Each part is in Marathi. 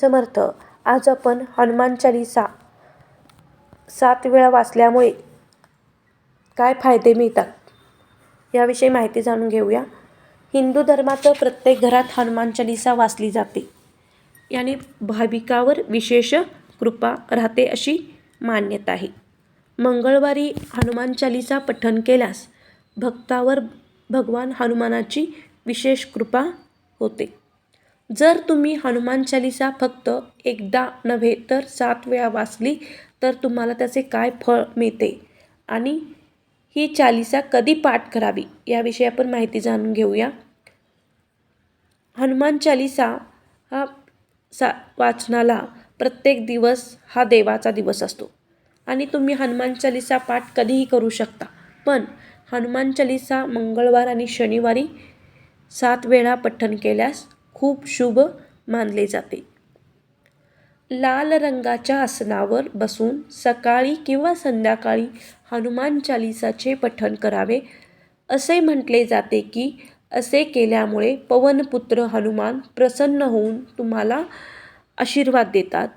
समर्थ. आज आपण हनुमान चालिसा सात वेळा वाचल्यामुळे काय फायदे मिळतात याविषयी माहिती जाणून घेऊया. हिंदू धर्मात प्रत्येक घरात हनुमान चालिसा वाचली जाते. याने भाविकावर विशेष कृपा राहते अशी मान्यता आहे. मंगळवारी हनुमान चालिसा पठण केल्यास भक्तावर भगवान हनुमानाची विशेष कृपा होते. जर तुम्ही हनुमान चालिसा फक्त एकदा नव्हे तर सात वेळा वाचली तर तुम्हाला त्याचे काय फळ मिळते? आणि ही चालिसा कधी पाठ करावी याविषयी आपण माहिती जाणून घेऊया. हनुमान चालिसा हा सा वाचनाला प्रत्येक दिवस हा देवाचा दिवस असतो. आणि तुम्ही हनुमान चालिसा पाठ कधीही करू शकता. पण हनुमान चालिसा मंगळवार आणि शनिवारी सात वेळा पठण केल्यास खूप शुभ मानले जाते. लाल रंगाच्या आसनावर बसून सकाळी किंवा संध्याकाळी हनुमान चालिसाचे पठण करावे असे म्हटले जाते की असे केल्यामुळे पवनपुत्र हनुमान प्रसन्न होऊन तुम्हाला आशीर्वाद देतात.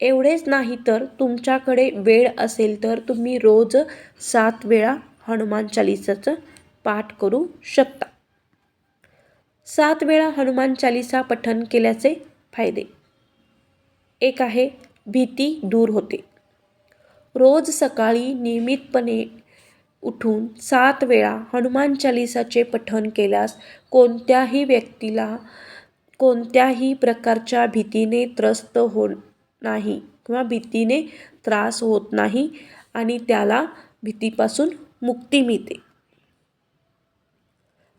एवढेच नाही तर तुमच्याकडे वेळ असेल तर तुम्ही रोज सात वेळा हनुमान चालिसाचं पाठ करू शकता. सात वेळा हनुमान चालिसा पठन केल्याचे फायदे. एक आहे भीती दूर होते. रोज सकाळी नियमितपणे उठून सात वेळा हनुमान चालिसाचे पठन केल्यास कोणत्याही व्यक्तीला कोणत्याही प्रकारच्या भीतीने त्रस्त हो नाही किंवा भीतीने त्रास होत नाही आणि त्याला भीतीपासून मुक्ती मिळते.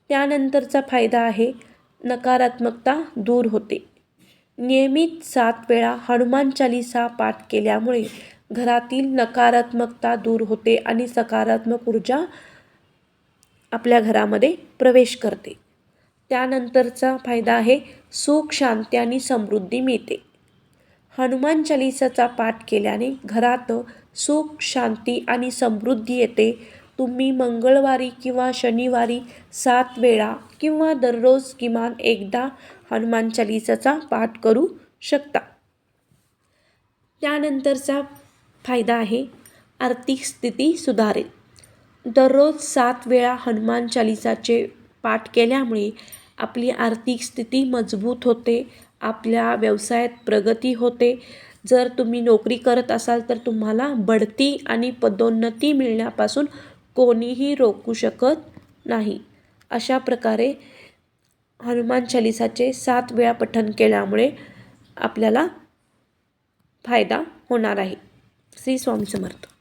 त्यानंतरचा फायदा आहे नकारात्मकता दूर होते. नियमित सात वेळा हनुमान चालिसा पाठ केल्यामुळे घरातील नकारात्मकता दूर होते आणि सकारात्मक ऊर्जा आपल्या घरामध्ये प्रवेश करते. त्यानंतरचा फायदा आहे सुख शांती आणि समृद्धी मिळते. हनुमान चालिसाचा पाठ केल्याने घरात सुख शांती आणि समृद्धी येते. तुम्ही मंगळवारी किंवा शनिवारी सात वेळा किंवा दररोज किमान एकदा हनुमान चालिसाचा पाठ करू शकता. त्यानंतरचा फायदा आहे आर्थिक स्थिती सुधारेल. दररोज सात वेळा हनुमान चालिसाचे पाठ केल्यामुळे आपली आर्थिक स्थिती मजबूत होते आपल्या व्यवसायात प्रगती होते. जर तुम्ही नोकरी करत असाल तर तुम्हाला बढती आणि पदोन्नती मिळण्यापासून कोणीही रोखू शकत नाही. अशा प्रकारे हनुमान चालिसाचे सात वेळा पठण केल्यामुळे आपल्याला फायदा होणार आहे. श्री स्वामी समर्थ.